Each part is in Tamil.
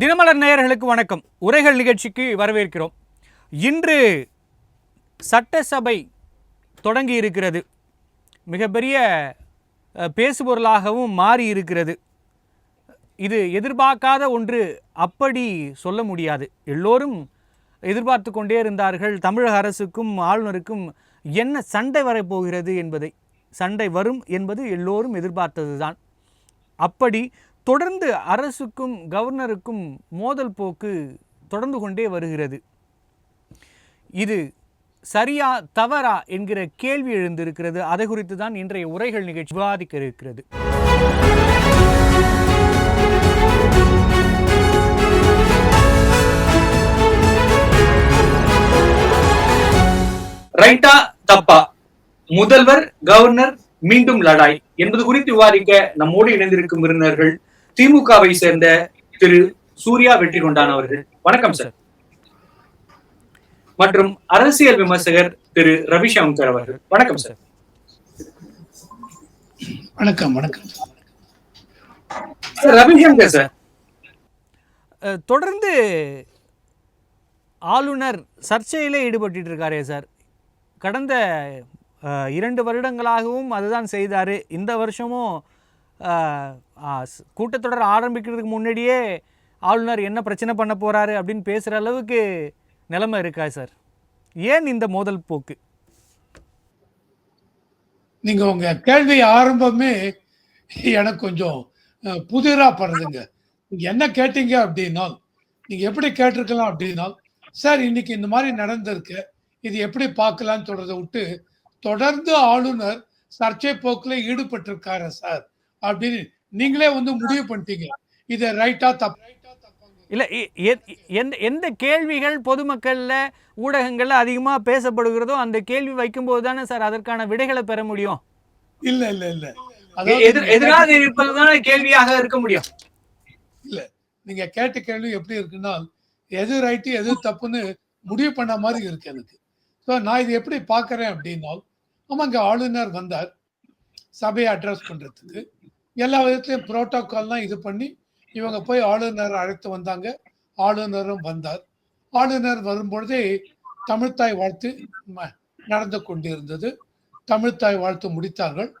தினமலர் நேயர்களுக்கு வணக்கம். உரைகள் நிகழ்ச்சிக்கு வரவேற்கிறோம். இன்று சட்டசபை தொடங்கி இருக்கிறது மிகப்பெரிய பேசுபொருளாகவும் மாறி இருக்கிறது இது எதிர்பார்க்காத ஒன்று அப்படி சொல்ல முடியாது. எல்லோரும் எதிர்பார்த்து கொண்டே இருந்தார்கள். தமிழக அரசுக்கும் ஆளுநருக்கும் என்ன சண்டை வரப்போகிறது என்பதை சண்டை வரும் என்பது எல்லோரும் எதிர்பார்த்தது தான் அப்படி தொடர்ந்து அரசுக்கும் கவர்னருக்கும் மோதல் போக்கு தொடர்ந்து கொண்டே வருகிறது. இது சரியா தவறா என்கிற கேள்வி எழுந்திருக்கிறது. அதை குறித்து தான் இன்றைய உரைகள் நிகழ்ச்சி விவாதிக்க இருக்கிறது. ரைட்டா தப்பா? முதல்வர் கவர்னர் மீண்டும் லடாய் என்பது குறித்து விவாதிக்க நம்மோடு இணைந்திருக்கும் விருந்தினர்கள் திமுகவை சேர்ந்த திரு சூர்யா வெற்றி கொண்டான் அவர்கள். வணக்கம் சார் மற்றும் அரசியல் விமர்சகர் திரு ரவிசங்கர் அவர்கள். வணக்கம் சார் வணக்கம் வணக்கம். சார் ரவிசங்கர் சார் தொடர்ந்து ஆளுநர் சர்ச்சையிலே ஈடுபட்டு இருக்காரே சார் கடந்த இரண்டு வருடங்களாகவும் அதுதான் செய்தார். இந்த வருஷமும் கூட்டத்தொடர் ஆரம்பிக்கிறதுக்கு முன்னாடியே ஆளுநர் என்ன பிரச்சனை பண்ண போகிறாரு அப்படின்னு பேசுகிற அளவுக்கு நிலைமை இருக்கா சார்? ஏன் இந்த மோதல் போக்கு? நீங்கள் உங்கள் கேள்வி ஆரம்பமே எனக்கு கொஞ்சம் புதிராக படுதுங்க. நீங்கள் என்ன கேட்டீங்க அப்படின்னா நீங்கள் எப்படி கேட்டிருக்கலாம் அப்படின்னா சார் இன்னைக்கு இந்த மாதிரி நடந்திருக்கு. இது எப்படி பார்க்கலான்னு சொல்கிறத விட்டு தொடர்ந்து ஆளுநர் சர்ச்சை போக்கில் ஈடுபட்டிருக்காரு சார். அப்படின்னு நீங்களே வந்து முடிவு பண்ணிட்டீங்க. இது ரைட்டா தப்பு இல்லை எந்த எந்த கேள்விகள் பொதுமக்களில் ஊடகங்களில் அதிகமாக பேசப்படுகிறதோ அந்த கேள்வி வைக்கும்போது தானே சார் அதற்கான விடைகளை பெற முடியும்? இல்ல இல்ல இல்ல. எதிர் எதிராக இருப்பதுதானே கேள்வியாக இருக்க முடியும். இல்ல நீங்க கேட்ட கேள்வி எப்படி இருக்குன்னா எது ரைட்டு எது தப்புன்னு முடிவு பண்ண மாதிரி இருக்கு எனக்கு. ஸோ நான் இது எப்படி பார்க்கறேன் அப்படின்னா ஆமாங்க ஆளுநர் வந்தார் சபையை அட்ரஸ் பண்றதுக்கு. எல்லா விதத்திலையும் புரோட்டோகால்லாம் இது பண்ணி இவங்க போய் ஆளுநர் அழைத்து வந்தாங்க. ஆளுநரும் வந்தார். ஆளுநர் வரும்பொழுதே தமிழ்த்தாய் வாழ்த்து ம- நடந்து கொண்டிருந்தது. தமிழ்த்தாய் வாழ்த்து முடித்தார்கள்.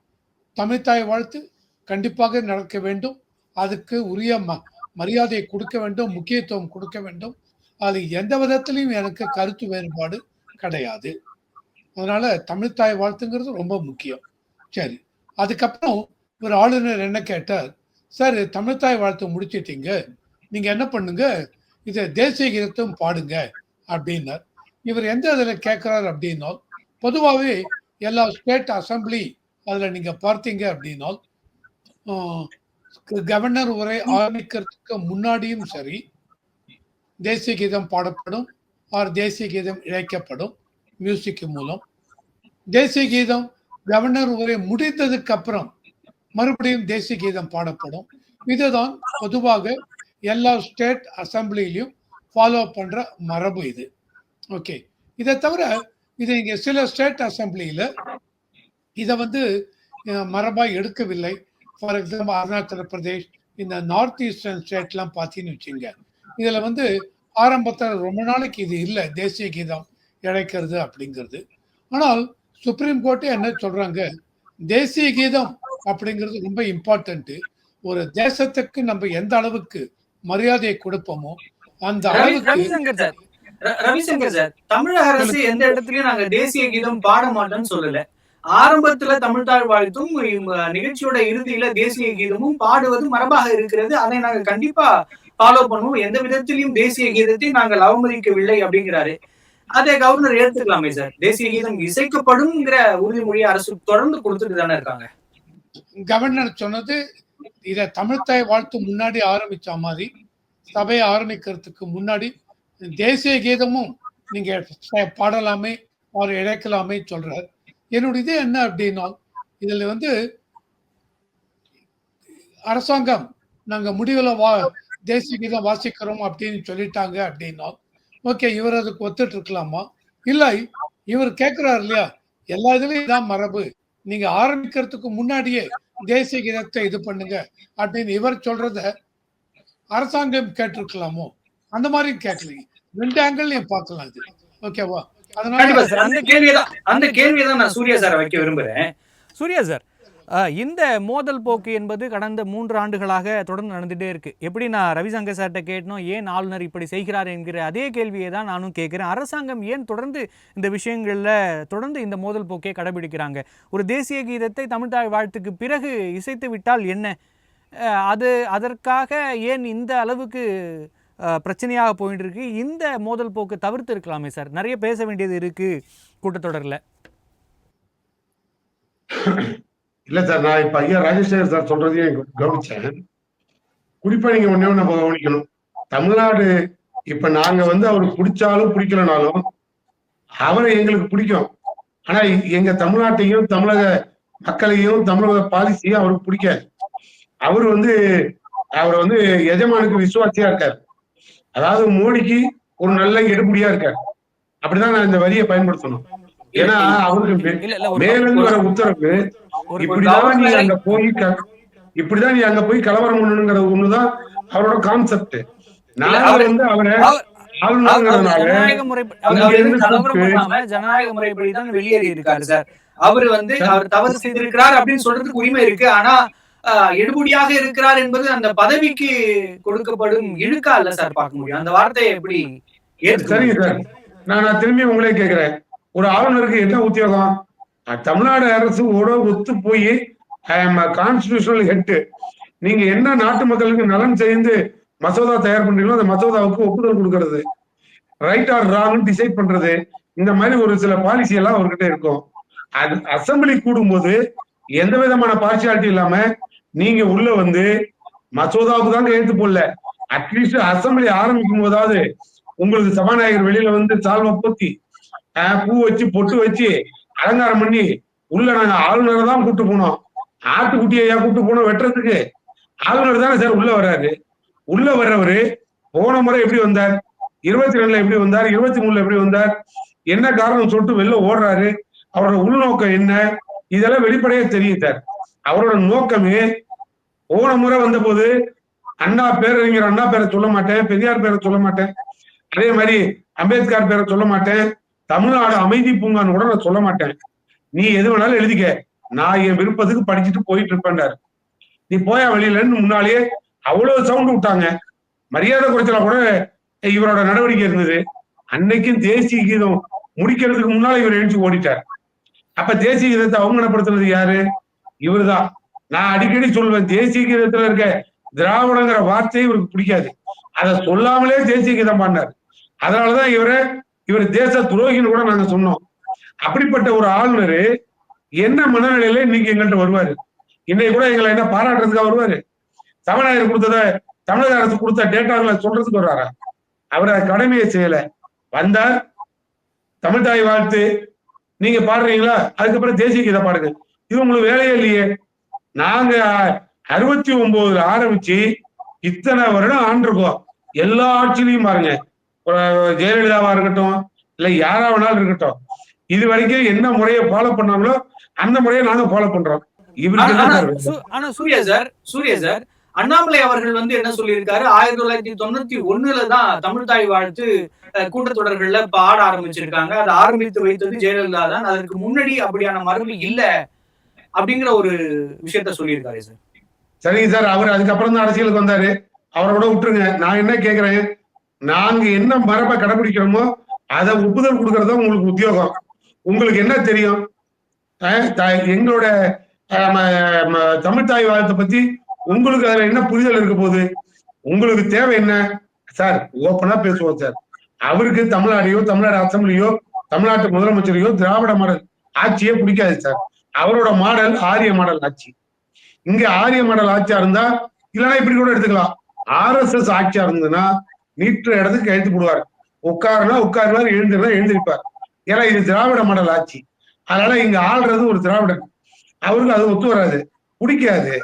தமிழ்த்தாய் வாழ்த்து கண்டிப்பாக நடக்க வேண்டும். அதுக்கு உரிய ம மரியாதையை கொடுக்க வேண்டும். முக்கியத்துவம் கொடுக்க வேண்டும். அது எந்த விதத்திலையும் எனக்கு கருத்து வேறுபாடு கிடையாது. அதனால தமிழ்த்தாய் வாழ்த்துங்கிறது ரொம்ப முக்கியம். சரி. அதுக்கப்புறம் ஒரு ஆளுநர் என்ன கேட்டார்? சார் தமிழ்த்தாய் வாழ்த்து முடிச்சிட்டீங்க. நீங்க என்ன பண்ணுங்க? இதை தேசிய கீதத்தும் பாடுங்க அப்படின்னார். இவர் எந்த இதில் கேட்கிறார் அப்படின்னால் பொதுவாகவே எல்லா ஸ்டேட் அசம்பிளி அதில் நீங்கள் பார்த்தீங்க அப்படின்னால் கவர்னர் உரை ஆரம்பிக்கிறதுக்கு முன்னாடியும் சரி தேசிய கீதம் பாடப்படும் ஆர் தேசிய கீதம் இழைக்கப்படும் மியூசிக் மூலம். தேசிய கீதம் கவர்னர் உரை முடிந்ததுக்கு அப்புறம் மறுபடியும் தேசிய கீதம் பாடப்படும். இதுதான் பொதுவாக எல்லா ஸ்டேட் அசம்பிளிலையும் ஃபாலோ பண்ற மரபு இது. ஓகே இதை தவிர இது இங்க சில ஸ்டேட் அசம்பிளியில இதை வந்து மரபாக எடுக்கவில்லை. ஃபார் எக்ஸாம்பிள் அருணாச்சல பிரதேஷ் இந்த நார்த் ஈஸ்டர்ன் ஸ்டேட்லாம் பார்த்தீங்கன்னு வச்சுங்க. இதில் வந்து ஆரம்பத்தில் ரொம்ப நாளைக்கு இது இல்லை தேசிய கீதம் இழைக்கிறது அப்படிங்கிறது. ஆனால் சுப்ரீம் கோர்ட்டே என்ன சொல்றாங்க? தேசிய கீதம் அப்படிங்கிறது ரொம்ப இம்பார்ட்டன்ட்டு ஒரு தேசத்துக்கு நம்ம எந்த அளவுக்கு மரியாதையை கொடுப்போமோ அந்த அளவுக்கு ரவிசங்கர் சார். ர- ரவிசங்கர் சார் தமிழக அரசு எந்த இடத்துலயும் நாங்க தேசிய கீதம் பாட மாட்டோம்னு சொல்லல. ஆரம்பத்துல தமிழ்தாழ் வாழ்த்தும் நிகழ்ச்சியோட இறுதியில தேசிய கீதமும் பாடுவது மரபாக இருக்கிறது. அதை நாங்க கண்டிப்பா ஃபாலோ பண்ணுவோம். எந்த விதத்திலையும் தேசிய கீதத்தை நாங்கள் அவமதிக்கவில்லை அப்படிங்கிறாரு. அதை கவர்னர் ஏத்துக்கலாமே சார். தேசிய கீதம் இசைக்கப்படும்ங்கிற உறுதிமொழியை அரசு தொடர்ந்து கொடுத்துட்டு தானே இருக்காங்க. கவர்னர் சொன்னது இதை தமிழ்த்தாய் வாழ்த்து முன்னாடி ஆரம்பிச்ச மாதிரி சபையை ஆரம்பிக்கிறதுக்கு முன்னாடி தேசிய கீதமும் நீங்க பாடலாமே அவர் இழைக்கலாமே சொல்றார். என்னுடைய இது என்ன அப்படின்னா இதுல வந்து அரசாங்கம் நாங்க முடிவுல வா தேசிய கீதம் வாசிக்கிறோம் அப்படின்னு சொல்லிட்டாங்க அப்படின்னா ஓகே இவர் அதுக்கு ஒத்துட்டு இருக்கலாமா? இல்லை இவர் கேட்கிறார் இல்லையா? எல்லா இதுலயும் இதான் மரபு. நீங்க ஆரம்பிக்கிறதுக்கு முன்னாடியே தேசிய கீதத்தை இது பண்ணுங்க அப்படின்னு இவர் சொல்றத அரசாங்கம் கேட்டிருக்கலாமோ? அந்த மாதிரி கேட்கலீங்க. ரெண்டு ஆங்கிள் பார்க்கலாம் இது. ஓகேவா அதனால அந்த கேள்வியதான் அந்த கேள்வியதான் நான் சூர்யா சாரை வைக்க விரும்புறேன். சூர்யா சார் இந்த மோதல் போக்கு என்பது கடந்த மூன்று ஆண்டுகளாக தொடர்ந்து நடந்துகிட்டே இருக்கு. எப்படி நான் ரவிசங்கர் சார்கிட்ட கேட்டோம் ஏன் ஆளுநர் இப்படி செய்கிறார் என்கிற அதே கேள்வியை தான் நானும் கேட்குறேன். அரசாங்கம் ஏன் தொடர்ந்து இந்த விஷயங்களில் தொடர்ந்து இந்த மோதல் போக்கை கடைபிடிக்கிறாங்க? ஒரு தேசிய கீதத்தை தமிழ்தாய் வாழ்த்துக்கு பிறகு இசைத்து விட்டால் என்ன? அது அதற்காக ஏன் இந்த அளவுக்கு பிரச்சனையாக போயிட்டு இருக்கு இந்த மோதல் போக்கு தவிர்த்து இருக்கலாமே சார். நிறைய பேச வேண்டியது இருக்கு கூட்டத்தொடரில். இல்ல சார் நான் இப்ப ஐயா ராஜேஸ்வரர் சார் சொல்றதையும் கவனிச்சேன். குறிப்பா நீங்க ஒண்ணே ஒண்ணு நம்ம கவனிக்கணும். தமிழ்நாடு இப்ப நாங்க வந்து அவருக்கு பிடிச்சாலும் பிடிக்கலனாலும் அவரை எங்களுக்கு பிடிக்கும். ஆனா எங்க தமிழ்நாட்டையும் தமிழக மக்களையும் தமிழக பாலிசியும் அவருக்கு பிடிக்காது. அவர் வந்து அவர் வந்து எஜமானுக்கு விசுவாசியா இருக்கார். அதாவது மோடிக்கு ஒரு நல்ல எடுபடியா இருக்கார். அப்படிதான் நான் இந்த வரியை பயன்படுத்தணும். ஏன்னா அவருக்கு மேலிருந்து வர உத்தரவு இப்படிதான் நீ அங்க போய் இப்படிதான் நீ அங்க போய் கலவரம் பண்ணணுங்கிறது ஒண்ணுதான் அவரோட கான்செப்ட் அவரு- வந்து அவரை ஜனநாயக முறை அவர் இங்க இருந்து கலவரம் கூப்பிட்டு- பண்ணாம ஜனநாயக முறைப்படி தான் வெளியேறி இருக்காரு சார். அவர் வந்து அவர் தவறு செய்திருக்கிறார் அப்படின்னு சொல்றதுக்கு உரிமை இருக்கு. ஆனா எடுபடியாக இருக்கிறார் என்பது அந்த பதவிக்கு கொடுக்கப்படும் இழுக்கா இல்ல சார் பார்க்க முடியும். அந்த வார்த்தையை எப்படி சரிங்க? சார். நான் நான் திரும்பி உங்களே கேக்குறேன். ஒரு ஆளுநருக்கு என்ன உத்தியோகம்? தமிழ்நாடு அரசு ஓட ஒத்து போய் கான்ஸ்டிடியூஷனல் ஹெட் நீங்க என்ன நாட்டு மக்களுக்கு நலன் செய்து மசோதா தயார் பண்றீங்களோ அந்த மசோதாவுக்கு ஒப்புதல் கொடுக்கறது. ரைட் ஆர் ராங்னு டிசைட் பண்றது. இந்த மாதிரி ஒரு சில பாலிசி எல்லாம் அவர்கிட்ட இருக்கும். அது அசம்பிளி கூடும்போது எந்த விதமான பார்சியாலிட்டி இல்லாம நீங்க உள்ள வந்து மசோதாவுக்கு தான் ஏத்து போடல. அட்லீஸ்ட் அசம்பிளி ஆரம்பிக்கும் போதாவது உங்களுக்கு சபாநாயகர் வெளியில வந்து சால்வை போத்தி பூ வச்சு பொட்டு வச்சு அலங்காரம் பண்ணி உள்ள நாங்க ஆளுநரை தான் கூப்பிட்டு போனோம். ஆட்டுக்குட்டியை ஏன் கூப்பிட்டு போனோம்? வெட்டுறதுக்கு. ஆளுநர் தானே சார் உள்ள வர்றாரு. உள்ள வர்றவரு போன முறை எப்படி வந்தார்? இருபத்தி ரெண்டுல எப்படி வந்தார்? இருபத்தி மூணுல எப்படி வந்தார்? என்ன காரணம் சொல்லிட்டு வெளில ஓடுறாரு. அவரோட உள்நோக்கம் என்ன? இதெல்லாம் வெளிப்படையா தெரியும் சார். அவரோட நோக்கமே போன முறை வந்த போது அண்ணா பேரறிஞர் அண்ணா பேரை சொல்ல மாட்டேன் பெரியார் பேரை சொல்ல மாட்டேன். அதே மாதிரி அம்பேத்கர் பேரை சொல்ல மாட்டேன். தமிழ்நாடு அமைதி பூங்கான்னு கூட நான் சொல்ல மாட்டேன். நீ எது வேணாலும் எழுதிக்க. நான் என் விருப்பத்துக்கு படிச்சுட்டு போயிட்டு இருப்பேன்டாரு. நீ போயா வெளியிலன்னு முன்னாலேயே அவ்வளவு சவுண்ட் விட்டாங்க. மரியாதை குறைச்சலா கூட இவரோட நடவடிக்கை இருந்தது. அன்னைக்கும் தேசிய கீதம் முடிக்கிறதுக்கு முன்னால இவர் எழுச்சி ஓடிட்டார். அப்ப தேசிய கீதத்தை அவமானப்படுத்துனது யாரு? இவர்தான். நான் அடிக்கடி சொல்லுவேன் தேசிய கீதத்துல இருக்க திராவிடங்கிற வார்த்தையை இவருக்கு பிடிக்காது. அதை சொல்லாமலே தேசிய கீதம் பாடினார். அதனாலதான் இவரை இவர் தேச துரோகின்னு கூட நாங்க சொன்னோம். அப்படிப்பட்ட ஒரு ஆளுநர் என்ன மனநிலையில இன்னைக்கு எங்கள்கிட்ட வருவாரு? இன்னைக்கு கூட எங்களை என்ன பாராட்டுறதுக்காக வருவாரு? சபாநாயகர் கொடுத்தத தமிழக அரசு கொடுத்த டேட்டாங்களை சொல்றதுக்கு வர்றாரா? அவர் கடமையை செய்யல. வந்தார் தமிழ் தாய் வாழ்த்து. நீங்க பாடுறீங்களா? அதுக்கப்புறம் தேசிய கீதை பாடுங்க. இது உங்களுக்கு வேலையே இல்லையே. நாங்க அறுபத்தி ஒன்பதுல ஆரம்பிச்சு இத்தனை வருடம் ஆண்டிருக்கோம். எல்லா ஆட்சியிலையும் பாருங்க. ஜெயலலிதாவா இருக்கட்டும் இல்ல யாரா வேணாலும் இருக்கட்டும் இது வரைக்கும் என்ன முறையை ஃபாலோ பண்ணாங்களோ அந்த முறையை நாங்க ஃபாலோ பண்றோம். ஆனா- sir Surya sir Surya sir Annamalai அவர்கள் வந்து என்ன சொல்லியிருக்காரு? ஆயிரத்தி தொள்ளாயிரத்தி தொண்ணூத்தி ஒண்ணுல தான் தமிழ் தாய் வாழ்த்து கூட்டத்தொடர்கள்ல பாட ஆரம்பிச்சிருக்காங்க. அதை ஆரம்பித்து வைத்தது ஜெயலலிதா தான். அதற்கு முன்னாடி அப்படியான மரபு இல்ல அப்படிங்கிற ஒரு விஷயத்த சொல்லியிருக்காரு சார். சரிங்க சார் அவர் அதுக்கப்புறம் தான் அரசியலுக்கு வந்தாரு. அவரோட விட்டுருங்க. நான் என்ன கேக்குறேன்? நாங்க என்ன மரபை கடைபிடிக்கிறோமோ அதை ஒப்புதல் கொடுக்கறது உங்களுக்கு உத்தியோகம். உங்களுக்கு என்ன தெரியும்? அஹ் த- எங்களோட தமிழ் தாய் வாழ்த்தை பத்தி உங்களுக்கு அதுல என்ன புரிதல் இருக்க போகுது? உங்களுக்கு தேவை என்ன? சார் ஓப்பனா பேசுவோம் சார். அவருக்கு தமிழ்நாடையோ தமிழ்நாடு அசம்பிளியோ தமிழ்நாட்டு முதலமைச்சரையோ திராவிட மாடல் ஆட்சியே பிடிக்காது சார். அவரோட மாடல் ஆரிய மாடல் ஆட்சி. இங்க ஆரிய மாடல் ஆட்சியா இருந்தா இல்லைன்னா இப்படி கூட எடுத்துக்கலாம். ஆர்எஸ்எஸ் ஆட்சியா இருந்ததுன்னா நீட்டுற இடத்துக்கு எழுத்து போடுவார். உட்காருனா உட்காருவார் எழுந்திருந்தா எழுந்திருப்பார். ஏன்னா இது திராவிட மண்டல் ஆட்சி. அதனால இங்க ஆள்றது ஒரு திராவிடன் அவருக்கு அது ஒத்து வராது. பிடிக்காது.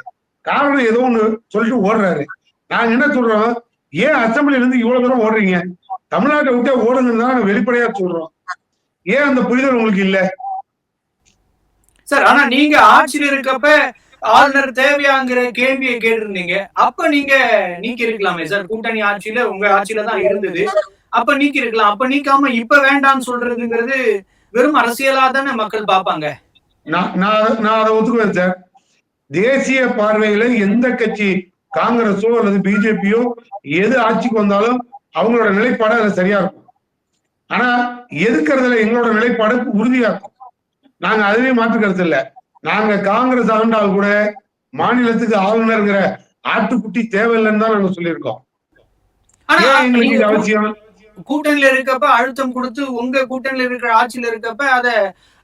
காரணம் ஏதோ ஒண்ணு சொல்லிட்டு ஓடுறாரு. நாங்க என்ன சொல்றோம்? ஏன் அசம்பிளில இருந்து இவ்வளவு தூரம் ஓடுறீங்க? தமிழ்நாட்டை விட்டே ஓடுங்கன்னு தான் நாங்க வெளிப்படையா சொல்றோம். ஏன் அந்த புரிதல் உங்களுக்கு இல்ல? சார் ஆனா நீங்க ஆட்சியில் இருக்கப்ப ஆளுநர் தேவையாங்கிற கேள்வியை கேட்டிருந்தீங்க. அப்ப நீங்க நீக்கி இருக்கலாமே சார். கூட்டணி ஆட்சியில உங்க ஆட்சியில தான் இருந்தது. அப்ப நீக்கி இருக்கலாம் அப்ப நீக்காம இப்ப வேண்டாம்னு சொல்றதுங்கிறது வெறும் அரசியலா தானே மக்கள் பார்ப்பாங்க. நான் நான் நான் அதை ஒத்துக்குவேன் சார். தேசிய பார்வையில எந்த கட்சி காங்கிரஸோ அல்லது பிஜேபியோ எது ஆட்சிக்கு வந்தாலும் அவங்களோட நிலைப்பாடு அதுல சரியா இருக்கும். ஆனா எதுக்குறதுல எங்களோட நிலைப்பாடு உறுதியா இருக்கும்? நாங்க அதுவே மாற்று கருத்து இல்ல. நாங்க காங்கிரஸ் ஆண்டால் கூட மாநிலத்துக்கு ஆளுநர்ங்கிற ஆட்டுக்குட்டி தேவையில்லைன்னு தான் நாங்க சொல்லியிருக்கோம். எங்களுக்கு இது அவசியம்? கூட்டணியில இருக்கப்ப அழுத்தம் கொடுத்து உங்க கூட்டணியில இருக்கிற ஆட்சியில இருக்கப்ப அத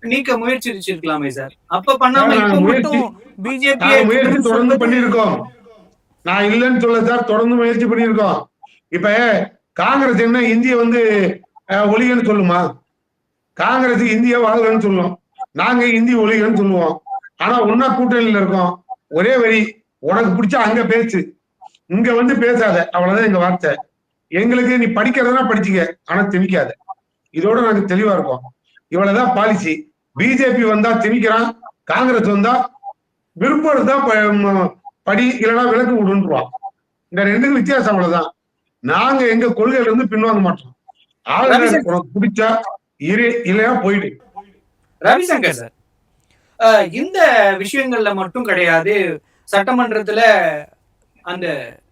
நீக்க முயற்சிச்சிருக்கலாமே சார். அப்ப பண்ணாம பிஜேபி முயற்சி தொடர்ந்து பண்ணியிருக்கோம். நான் இல்லைன்னு சொல்ல சார் தொடர்ந்து முயற்சி பண்ணியிருக்கோம். இப்ப காங்கிரஸ் என்ன இந்திய வந்து அஹ், ஒழிகன்னு சொல்லுமா? காங்கிரஸ் இந்திய வாழ்கன்னு சொல்லும். நாங்க இந்தி ஒழிகன்னு சொல்லுவோம். ஆனா ஒன்னா கூட்டணியில இருக்கோம். ஒரே வரி. உனக்கு பிடிச்சா அங்க பேசு. இங்க வந்து பேசாத. அவ்வளவுதான் எங்க வார்த்தை. எங்களுக்கு நீ படிக்கிறதுனா படிச்சுக்க. ஆனா திணிக்காத. இதோட நாங்க தெளிவா இருக்கோம். இவ்வளவுதான் பாலிசி பிஜேபி வந்தா திணிக்கிறான். காங்கிரஸ் வந்தா விருப்பம் இருந்தா படி இல்லைன்னா விலக்கு விடுன்றான் இந்த ரெண்டுக்கும் வித்தியாசம் அவ்வளவுதான். நாங்க எங்க கொள்கையில இருந்து பின்வாங்க மாட்டோம். ஆளுநர் உனக்கு பிடிச்சா இரு இல்லையா போயிடு. ரவிசங்கர் சார். இந்த விஷயங்கள்ல மட்டும் கிடையாது சட்டமன்றத்துல அந்த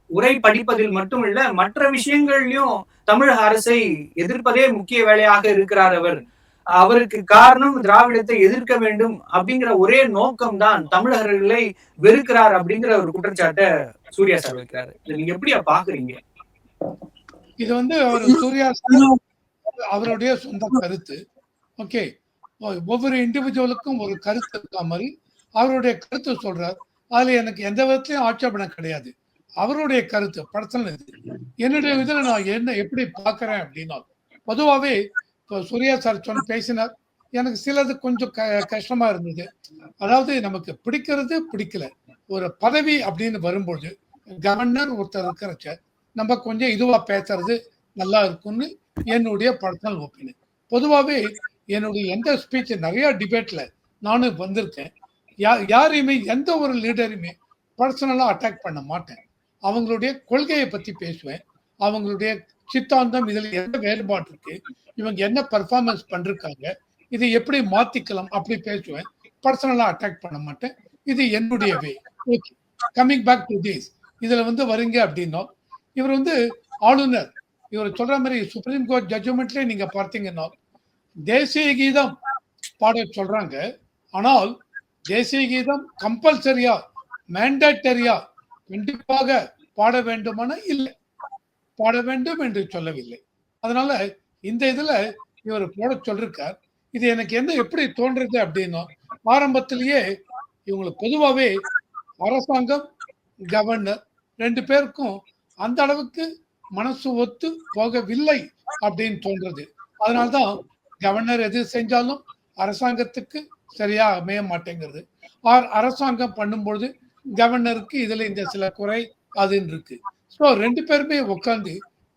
உரை படிப்பதில் மட்டும் இல்ல மற்ற விஷயங்கள்லயும் தமிழக அரசை எதிர்ப்பதே முக்கிய வேலையாக இருக்கிறார் அவர். அவருக்கு காரணம் திராவிடத்தை எதிர்க்க வேண்டும் அப்படிங்கிற ஒரே நோக்கம் தான் தமிழர்களை வெறுக்கிறார் அப்படிங்கிற ஒரு குற்றச்சாட்டை சூர்யா சார் வைக்கிறாரு. நீங்க எப்படியா பாக்குறீங்க? இது வந்து அவர் சூர்யா சார் அவருடைய சொந்த கருத்து. ஓகே. ஒவ்வொரு இண்டிவிஜுவலுக்கும் ஒரு கருத்து இருக்க மாதிரி அவருடைய கருத்து சொல்றார். அதுல எனக்கு எந்த விதத்திலையும் ஆட்சேபனை கிடையாது. அவருடைய கருத்து பர்சனல் இது. என்னுடைய இதில் நான் என்ன எப்படி பார்க்கறேன் அப்படின்னா பொதுவாகவே இப்போ சூர்யா சார் சொன்ன பேசினார். எனக்கு சிலது கொஞ்சம் க கஷ்டமா இருந்தது. அதாவது நமக்கு பிடிக்கிறது பிடிக்கல. ஒரு பதவி அப்படின்னு வரும்பொழுது கவர்னர் ஒருத்தர் இருக்கிறச்ச நம்ம கொஞ்சம் இதுவா பேசுறது நல்லா இருக்கும்னு என்னுடைய பர்சனல் ஒப்பீனியன் பொதுவாகவே என்னுடைய எந்த ஸ்பீச் நிறைய டிபேட்ல நானும் வந்திருக்கேன். யா யாரையுமே எந்த ஒரு லீடரையுமே பர்சனலாக அட்டாக் பண்ண மாட்டேன். அவங்களுடைய கொள்கையை பத்தி பேசுவேன். அவங்களுடைய சித்தாந்தம் இதுல என்ன வேறுபாடு இருக்கு இவங்க என்ன பெர்ஃபார்மன்ஸ் பண்ணிருக்காங்க இதை எப்படி மாத்திக்கலாம் அப்படி பேசுவேன். பர்சனலா அட்டாக் பண்ண மாட்டேன். இது என்னுடைய way okay coming back to this இதுல வந்து வரீங்க அப்படின்னா இவர் வந்து ஆளுநர். இவர் சொல்ற மாதிரி சுப்ரீம் கோர்ட் ஜட்ஜ்மெண்ட்லேயே நீங்க பார்த்தீங்கன்னா தேசிய கீதம் பாட சொல்றாங்க. ஆனால் தேசிய கீதம் கம்பல்சரியா மேண்டேட்டரியா கண்டிப்பாக பாட வேண்டுமான இல்லை. பாட வேண்டும் என்று சொல்லவில்லை. அதனால இந்த இதுல இவர் போட சொல்லிருக்கார். இது எனக்கு என்ன எப்படி தோன்றுறது அப்படின்னா ஆரம்பத்திலேயே இவங்களுக்கு பொதுவாகவே அரசாங்கம் கவர்னர் ரெண்டு பேருக்கும் அந்த அளவுக்கு மனசு ஒத்து போகவில்லை அப்படின்னு தோன்றது. அதனால்தான் கவர்னர் எது செஞ்சாலும் அரசாங்கத்துக்கு சரியா அமைய மாட்டேங்கிறது. ஆர் அரசாங்கம் பண்ணும்பொழுது கவர்னருக்கு இதுல இந்த சில குறை அதுன்னு இருக்கு. ஸோ ரெண்டு பேருமே உட்காந்து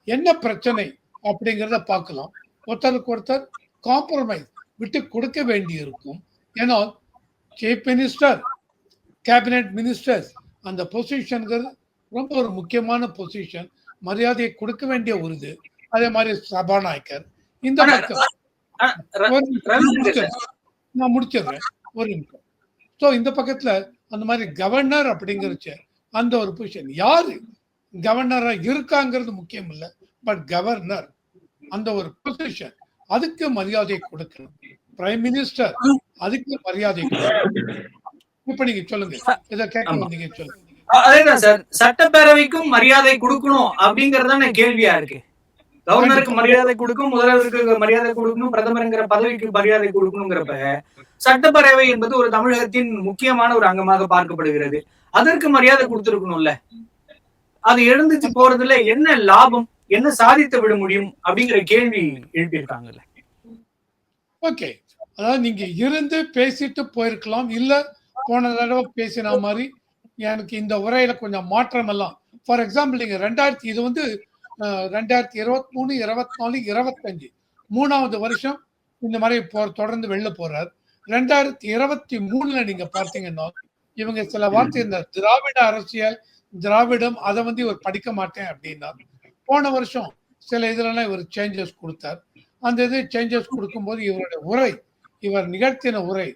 என்ன பிரச்சனை அப்படிங்கிறத பார்க்கலாம். ஒருத்தருக்கு ஒருத்தர் காம்ப்ரமைஸ் விட்டு கொடுக்க வேண்டி இருக்கும் ஏன்னா சீஃப் மினிஸ்டர் கேபினெட் மினிஸ்டர்ஸ் அந்த பொசிஷனுங்கிறது ரொம்ப ஒரு முக்கியமான பொசிஷன் மரியாதையை கொடுக்க வேண்டிய ஒரு இது. அதே மாதிரி சபாநாயகர். இந்த பக்கம் நான் முடிச்சிடுறேன். ஒரு நிமிஷம். ஸோ இந்த பக்கத்துல அந்த மாதிரி கவர்னர் அப்படிங்கிறச்ச அந்த ஒரு பொசிஷன் யாரு கவர்னரா இருக்காங்கிறது முக்கியம் இல்லை பட் கவர்னர் அந்த ஒரு பொசிஷன் அதுக்கு மரியாதை கொடுக்கணும். பிரைம் மினிஸ்டர் அதுக்கு மரியாதை கொடுக்கணும். இப்ப நீங்க சொல்லுங்க. இதை கேட்க ஆமா. வந்தீங்க சொல்லுங்க. அதேதான் சார். சட்டப்பேரவைக்கும் மரியாதை கொடுக்கணும் அப்படிங்கறதான கேள்வியா இருக்கு? கவர்னருக்கு மரியாதை கொடுக்கும் முதல்வருக்கு மரியாதை கொடுக்கணும் பிரதமருங்கிற பதவிக்கு மரியாதை கொடுக்கணுங்கிறப்ப சட்டப்பேரவை என்பது ஒரு தமிழகத்தின் முக்கியமான ஒரு அங்கமாக பார்க்கப்படுகிறது. அதற்கு மரியாதை கொடுத்திருக்கணும்ல. அது எழுந்துச்சு போறதுல என்ன லாபம் என்ன சாதித்து விட முடியும் அப்படிங்கிற கேள்வி எழுப்பியிருக்காங்கல்ல. ஓகே. அதாவது நீங்க இருந்து பேசிட்டு போயிருக்கலாம். இல்ல போன தடவை பேசின மாதிரி எனக்கு இந்த உரையில கொஞ்சம் மாற்றம் எல்லாம் ஃபார் எக்ஸாம்பிள் நீங்க ரெண்டாயிரத்தி இது வந்து ரெண்டாயிரத்தி இருபத்தி மூணு இருபத்தி நாலு இருபத்தஞ்சு மூணாவது வருஷம் இந்த மாதிரி போ தொடர்ந்து வெளில போறார். ரெண்டாயிரத்தி இருபத்தி மூணுல நீங்க பார்த்தீங்கன்னா இவங்க சில வார்த்தை இந்த திராவிட அரசியல் திராவிடம் அதை வந்து இவர் படிக்க மாட்டேன் அப்படின்னா போன வருஷம் சில இதுலலாம் இவர் சேஞ்சஸ் கொடுத்தார். அந்த இது சேஞ்சஸ் கொடுக்கும்போது இவருடைய உரை இவர் நிகழ்த்தின உரை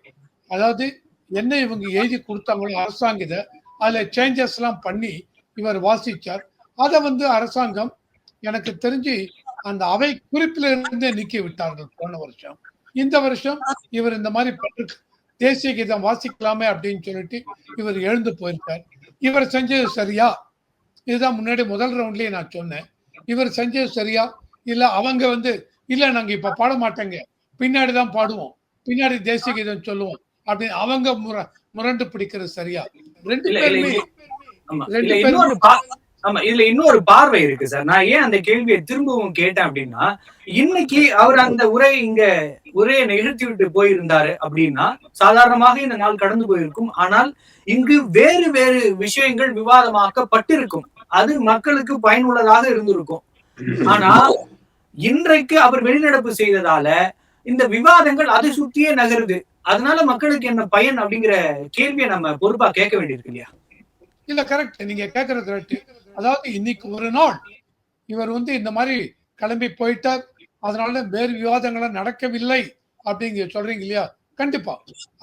அதாவது என்ன இவங்க எழுதி கொடுத்தாங்களோ அரசாங்க இதை அதுல சேஞ்சஸ் எல்லாம் பண்ணி இவர் வாசிச்சார். அதை வந்து அரசாங்கம் எனக்கு தெரிஞ்சு அந்த அவை குறிப்பில இருந்தே நீக்கி விட்டார்கள் போன வருஷம். இந்த வருஷம் இவர் இந்த மாதிரி தேசிய கீதம் வாசிக்கலாமே அப்படின்னு சொல்லிட்டு இவர் எழுந்து போயிருக்கார். இவர் செஞ்சது சரியா? இதுதான் முன்னாடி முதல் ரவுண்ட்லயே நான் சொன்னேன். இவர் செஞ்சது சரியா? இல்ல அவங்க வந்து இல்ல நாங்க இப்ப பாட மாட்டேங்க. பின்னாடி தான் பாடுவோம். பின்னாடி தேசிய கீதம் சொல்லுவோம். அப்படின்னு அவங்க முர முரண்டு பிடிக்கிறது சரியா? ரெண்டு பேருமே ரெண்டு பேரும் ஆமா இதுல இன்னொரு பார்வை இருக்கு சார். நான் ஏன் அந்த கேள்வியை திரும்பவும் கேட்டேன் அப்படின்னா இன்னைக்கு அவர் அந்த உரை இங்க உரையை நிகழ்த்தி விட்டு போயிருந்தாரு அப்படின்னா சாதாரணமாக இந்த நாள் கடந்து போயிருக்கும். ஆனால் இங்கு வேறு வேறு விஷயங்கள் விவாதமாக்கப்பட்டிருக்கும். அது மக்களுக்கு பயனுள்ளதாக இருந்திருக்கும். ஆனா இன்றைக்கு அவர் வெளிநடப்பு செய்ததால இந்த விவாதங்கள் அதை சுற்றியே நகருது. அதனால மக்களுக்கு என்ன பயன் அப்படிங்கிற கேள்வியை நம்ம பொறுப்பா கேட்க வேண்டியிருக்கு இல்லையா? இல்ல கரெக்ட் நீங்க கேக்குறது கரெக்ட் அதாவது இன்னைக்கு ஒரு நாள் இவர் வந்து இந்த மாதிரி கிளம்பி போயிட்டார். அதனால வேறு விவாதங்களும் நடக்கவில்லை அப்படிங்க சொல்றீங்க இல்லையா? கண்டிப்பா.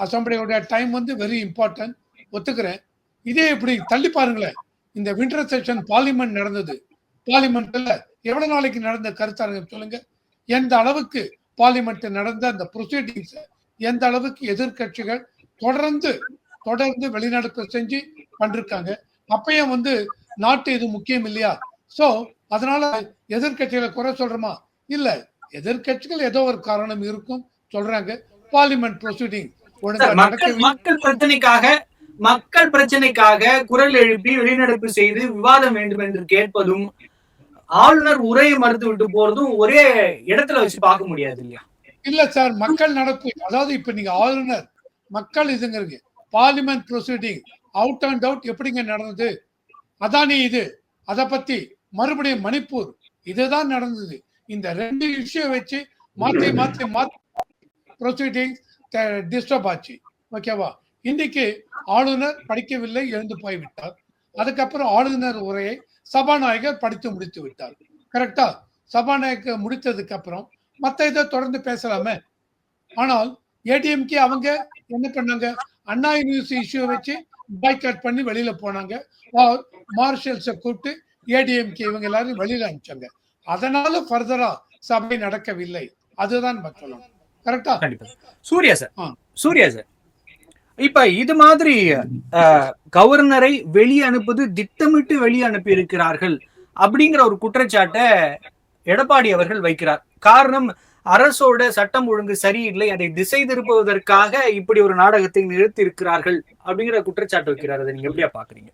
அசம்பிளியோட டைம் வந்து வெரி இம்பார்ட்டன்ட் ஒத்துக்கிறேன். இதே இப்படி தள்ளி பாருங்களேன். இந்த வின்டர் செஷன் பார்லிமெண்ட் நடந்தது. பார்லிமெண்ட்ல எவ்வளவு நாளைக்கு நடந்த கருத்தாருங்க சொல்லுங்க. எந்த அளவுக்கு பார்லிமெண்ட் நடந்த அந்த ப்ரொசீடிங்ஸ் எந்த அளவுக்கு எதிர்க்கட்சிகள் தொடர்ந்து தொடர்ந்து வெளிநடப்பு செஞ்சு பண்ணிருக்காங்க அப்பயும் வந்து நாட்டு இது முக்கியம் இல்லையா? சோ அதனால எதிர்க்கட்சிகளை குறை சொல்றோமா? இல்ல. எதிர்க்கட்சிகள் ஏதோ ஒரு காரணம் இருக்கும். சொல்றாங்க. பார்லிமெண்ட் ப்ரொசீடிங் மக்கள் பிரச்சனைக்காக மக்கள் பிரச்சனைக்காக குரல் எழுப்பி வெளிநடப்பு செய்து விவாதம் வேண்டும் என்று கேட்பதும் ஆளுநர் உரையை மறுத்து விட்டு போறதும் ஒரே இடத்துல வச்சு பார்க்க முடியாது இல்லையா? இல்ல சார் மக்கள் நடப்பு. அதாவது இப்ப நீங்க ஆளுநர் மக்கள் இதுங்கிறீங்க. Parliament proceeding out and out எப்படிங்க நடந்தது? அதானி இது? அதை பத்தி மறுபடியும் மணிப்பூர். இதுதான் நடந்தது. இந்த ரெண்டு இஷ்யூ வச்சு மாத்தி மாத்தி மாத்தி ப்ரொசீடிங் டிஸ்டர்ப் ஆச்சு. ஓகேவா இன்னைக்கு ஆளுநர் படிக்கவில்லை எழுந்து போய்விட்டார். அதுக்கப்புறம் ஆளுநர் உரையை சபாநாயகர் படித்து முடித்து விட்டார். கரெக்டா சபாநாயகர் முடித்ததுக்கு அப்புறம் மத்த இதை தொடர்ந்து பேசலாமே. ஆனால் ஏடிஎம்கே அவங்க என்ன பண்ணாங்க? அண்ணா யூனிவர்சிட்டி இஷ்யூ வச்சு பாய்காட் பண்ணி வெளியில போனாங்க. மார்ஷல்ஸை கூப்பிட்டு ஏடிஎம்கே இவங்க எல்லாரும் வெளியில அனுப்பிச்சாங்க. அதனால ஃபர்தரா சபை நடக்கவில்லை. அதுதான் சொல்லணும். கரெக்டா கண்டிப்பா. சூர்யா சார். சூர்யா சார். இப்ப இது மாதிரி கவர்னரை வெளியே அனுப்புது திட்டமிட்டு வெளியே அனுப்பி இருக்கிறார்கள் அப்படிங்கிற ஒரு குற்றச்சாட்டை எடப்பாடி அவர்கள் வைக்கிறார். காரணம் அரசோட சட்டம் ஒழுங்கு சரியில்லை அதை திசை திருப்புவதற்காக இப்படி ஒரு நாடகத்தை நிறுத்தி இருக்கிறார்கள் அப்படிங்கிற குற்றச்சாட்டு வைக்கிறார். அதை நீங்க எப்படியா பாக்குறீங்க?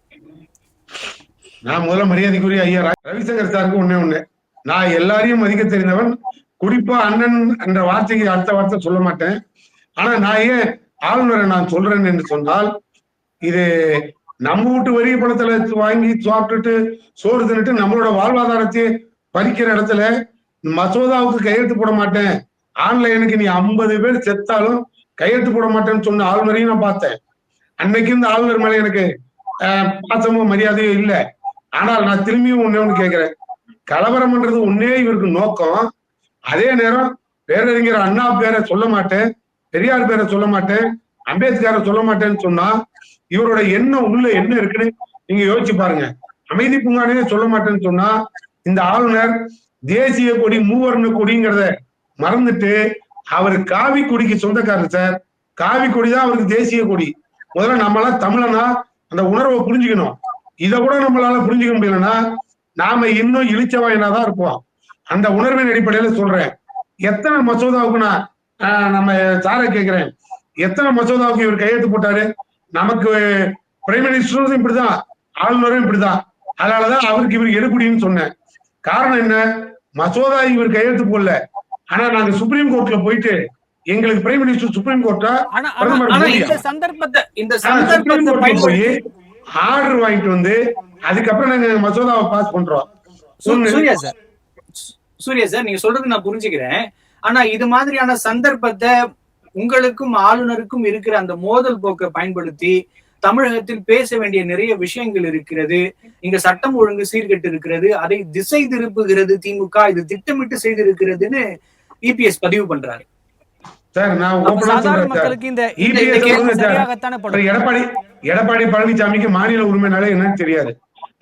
நான் முதல்ல மரியாதைக்குரிய ஐயா ரவிசங்கர் சாருக்கு ஒண்ணே ஒண்ணு. நான் எல்லாரையும் மதிக்க தெரிந்தவன் குறிப்பா அண்ணன் என்ற வார்த்தைக்கு அடுத்த வார்த்தை சொல்ல மாட்டேன். ஆனா நான் ஏன் ஆளுநரை நான் சொல்றேன் என்று சொன்னால் இது நம்ம வீட்டு வரி பணத்துல வாங்கி சாப்பிட்டுட்டு சோறு தின்னுட்டு நம்மளோட வாழ்வாதாரத்தை பறிக்கிற இடத்துல மசோதாவுக்கு கையெழுத்து போட மாட்டேன். ஆன்லைனுக்கு நீ ஐம்பது பேர் செத்தாலும் கையெழுத்து போட மாட்டேன்னு சொன்ன ஆளுநரையும் நான் பார்த்தேன். அன்னைக்கு இந்த ஆளுநர் மேல எனக்கு பாசமும் மரியாதையும் இல்லை. ஆனால் நான் திரும்பியும் ஒண்ணே ஒண்ணு கேட்கிறேன் கலவரம்ன்றது ஒன்னே இவருக்கு நோக்கம். அதே நேரம் பேரறிஞர் அண்ணா பேரை சொல்ல மாட்டேன் பெரியார் பேரை சொல்ல மாட்டேன் அம்பேத்கரை சொல்ல மாட்டேன்னு சொன்னா இவரோட எண்ணம் உள்ள என்ன இருக்குன்னு நீங்க யோசிச்சு பாருங்க. அமைதி பூங்கானே சொல்ல மாட்டேன்னு சொன்னா இந்த ஆளுநர் தேசிய கொடி மூவர்ண கொடிங்கிறத மறந்துட்டு அவர் காவி கொடிக்கு சொந்தக்காரர் சார். காவி கொடி தான் அவருக்கு தேசிய கொடி. முதல்ல நம்மளாம் தமிழனா அந்த உணர்வை புரிஞ்சுக்கணும். இத கூட நம்மளால புரிஞ்சுக்க முடியலன்னா நாம இன்னும் இழிச்சவாயினா தான் இருப்போம். அந்த உணர்வின் அடிப்படையில சொல்றேன். எத்தனை மசோதாவுக்கு நான் ஆஹ், நம்ம சாரை கேட்கிறேன் எத்தனை மசோதாவுக்கு இவர் கையெழுத்து போட்டாரு? நமக்கு பிரைம் மினிஸ்டரும் இப்படிதான் ஆளுநரும் இப்படிதான். அதனாலதான் அவருக்கு இவர் எடுபடின்னு சொன்னேன். காரணம் என்ன மசோதா இவர் கையெழுத்து போடல ஆனா நாங்க சுப்ரீம் கோர்ட்ல போயிட்டு எங்களுக்கு பிரைம் மினிஸ்டர் சுப்ரீம் கோர்ட்டா? இந்த சந்தர்ப்பத்தை சுப்ரீம் போய் ஆர்டர் வாங்கிட்டு வந்து அதுக்கப்புறம் நாங்க மசோதாவை பாஸ் பண்றோம். சூர்யா சார் சூர்யா சார் நீங்க சொல்றது நான் புரிஞ்சுக்கிறேன் ஆனா இது மாதிரியான சந்தர்ப்பத்தை உங்களுக்கும் ஆளுநருக்கும் இருக்கிற அந்த மோதல் போக்கை பயன்படுத்தி தமிழகத்தில் பேச வேண்டிய நிறைய விஷயங்கள் இருக்கிறது. இங்க சட்டம் ஒழுங்கு சீர்கெட்டு இருக்கிறது அதை திசை திருப்புகிறது திமுக. இது திட்டமிட்டு செய்திருக்கிறதுன்னு இபிஎஸ் பதிவு பண்றாரு. எடப்பாடி எடப்பாடி பழனிசாமிக்கு மாநில உரிமைனாலே என்னன்னு தெரியாது.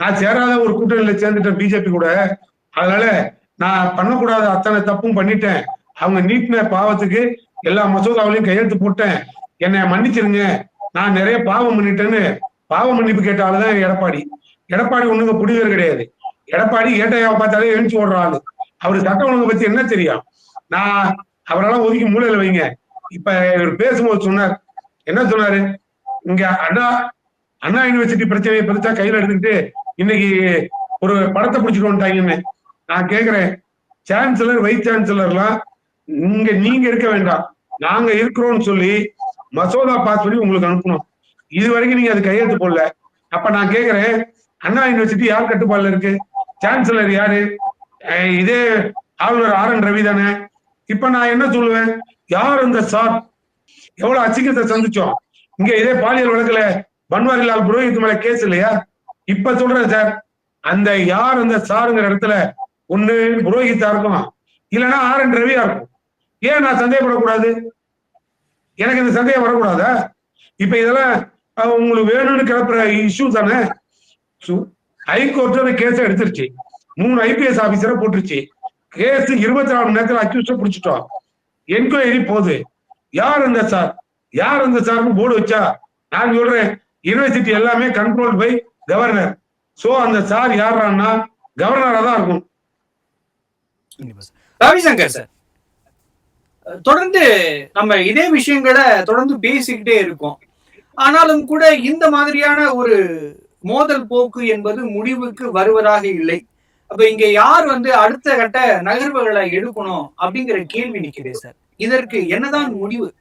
நான் சேராத ஒரு கூட்டணியில சேர்ந்துட்டேன் பிஜேபி கூட. அதனால நான் பண்ணக்கூடாத அத்தனை தப்பும் பண்ணிட்டேன். அவங்க நீட்டின பாவத்துக்கு எல்லா மசோதாவிலையும் கையெழுத்து போட்டேன். என்னை மன்னிச்சிருங்க. நான் நிறைய பாவம் பண்ணிட்டேன்னு பாவம் மன்னிப்பு கேட்டாலும் தான் எடப்பாடி. எடப்பாடி ஒண்ணுங்க புடிதல் கிடையாது. எடப்பாடி ஏட்டையாவை பார்த்தாலே எழுச்சி ஓடுற ஆளு. அவரு சட்டம் ஒழுங்கு பத்தி என்ன தெரியும்? நான் அவரெல்லாம் ஒதுக்கி மூலையில வைங்க. இப்ப இவர் பேசும்போது சொன்னார். என்ன சொன்னாரு? இங்க அண்ணா அண்ணா யூனிவர்சிட்டி பிரச்சனையை பெருசா கையில எடுத்துக்கிட்டு இன்னைக்கு ஒரு படத்தை பிடிச்சிட்டு வந்துட்டாங்கன்னு. நான் கேக்குறேன். சான்சலர் வைஸ் சான்சலர்லாம் இங்க நீங்க இருக்க வேண்டாம். நாங்க இருக்கிறோம்னு சொல்லி மசோதா பாஸ் பண்ணி உங்களுக்கு அனுப்பணும். இது வரைக்கும் நீங்க அது கையெழுத்து போடல. அப்ப நான் கேக்குறேன் அண்ணா யூனிவர்சிட்டி யார் கட்டுப்பாடுல இருக்கு? சான்சலர் யாரு? இதே ஆளுநர் ஆர் என் ரவி தானே? இப்ப நான் என்ன சொல்லுவேன்? யார் அந்த சார் எவ்வளவு அசிங்கத்தை சந்திச்சோம். இங்க இதே பாலியல் வழக்குல பன்வாரிலால் புரோஹித் மேல கேஸ் இல்லையா? இப்ப சொல்றேன் சார் அந்த யார் அந்த சாருங்கிற இடத்துல ஒண்ணு புரோஹித்தா இருக்கும். இல்லைன்னா ஆர் என் ரவியா இருக்கும். ஏன் நான் சந்தேகப்படக்கூடாது? எனக்கு இந்த சந்தேகம் வரக்கூடாதா? இப்ப இதெல்லாம் உங்களுக்கு வேணும்னு கிளப்புற இஷ்யூ தானே? ஹைகோர்ட் கேஸ் எடுத்துருச்சு. மூணு ஐபிஎஸ் ஆபீசரை போட்டுருச்சு. கேஸ் இருபத்தி நாலு மணி நேரத்தில் அக்யூஸ்ட பிடிச்சிட்டோம். என்கொயரி போகுது. யார் அந்த சார் யார் அந்த சார்னு போர்டு வச்சா? நான் சொல்றேன் யூனிவர்சிட்டி எல்லாமே கண்ட்ரோல் பை கவர்னர் சோ அந்த சார் யாரான்னா கவர்னரா தான் இருக்கும் ரவிசங்கர் சார் தொடர்ந்து நம்ம இதே விஷயங்களை தொடர்ந்து பேசிக்கிட்டே இருக்கோம். ஆனாலும் கூட இந்த மாதிரியான ஒரு மோதல் போக்கு என்பது முடிவுக்கு வருவதாக இல்லை. அப்ப இங்க யார் வந்து அடுத்த கட்ட நகர்வுகளை எடுக்கணும் அப்படிங்கிற கேள்வி நிக்கிறேன் சார். இதற்கு என்னதான் முடிவு